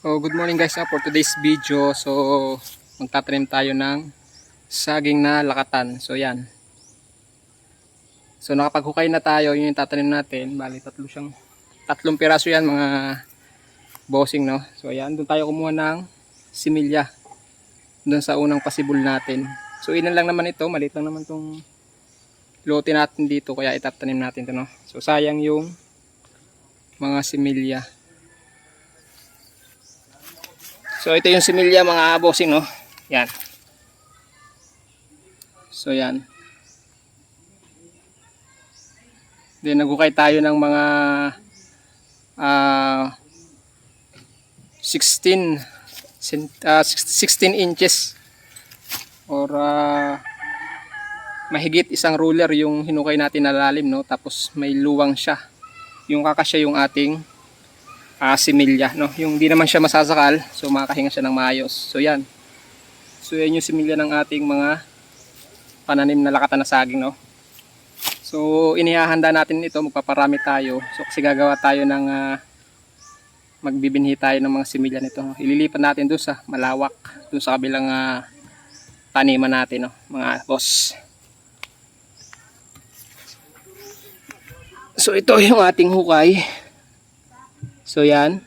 So good morning guys ah, for today's video. So magtatanim tayo ng saging na lakatan. So yan. So nakapaghukay na tayo, yun yung tatanim natin. Bali tatlo siyang tatlong piraso yan mga bossing no. So yan, doon tayo kumuha ng similya. Doon sa unang pasibol natin. So ilan lang naman ito, maliit lang naman tong lote natin dito kaya itatanim natin to no. So sayang yung mga similya. So ito yung similya mga bossing no. Yan. So yan. Then nagukay tayo ng mga ah 16 cent- ah, 16 inches or ah, mahigit isang ruler yung hinukay natin na lalim no tapos may luwang siya yung kakasya yung ating ah, similya no? Yung di naman siya masasakal so makakahinga siya ng maayos. So yan. So yan yung similya ng ating mga pananim na lakatan na saging no? So inihahanda natin ito magpaparami tayo. So kasi gagawa tayo ng ah, magbibinhi tayo ng mga similya nito. Ililipat natin doon sa malawak doon sa kabilang ah, taniman natin no? Mga boss. So ito yung ating hukay So yan.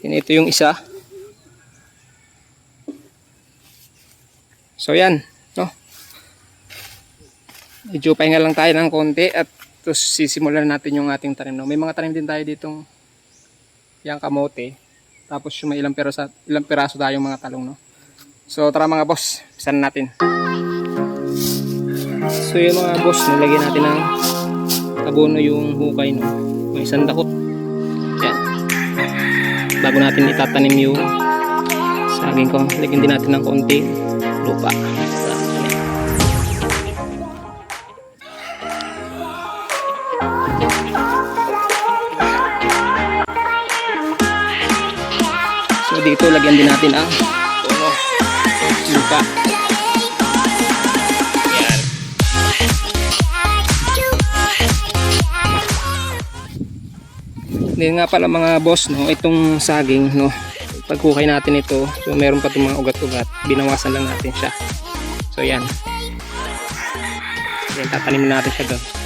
Yan ito yung isa. So yan, no. Medyo pahinga lang tayo ng konti at tapos sisimulan natin yung ating tanim. No? May mga tanim din tayo ditong yang kamote. Tapos yung may ilang piraso, ilang piraso tayong mga talong. No? So tara mga boss, pisan natin. So yung mga boss, nilagyan natin ng abono yung hukay no. May isang dakot yan bago natin itatanim yung saging ko lagyan din natin ng konti lupa. So dito lagyan din natin ang puno lupa Then nga pala mga boss, no, itong saging, no, pagkukay natin ito, so meron pa itong mga ugat-ugat, binawasan lang natin siya. So yan. Then tatanimin natin siya doon.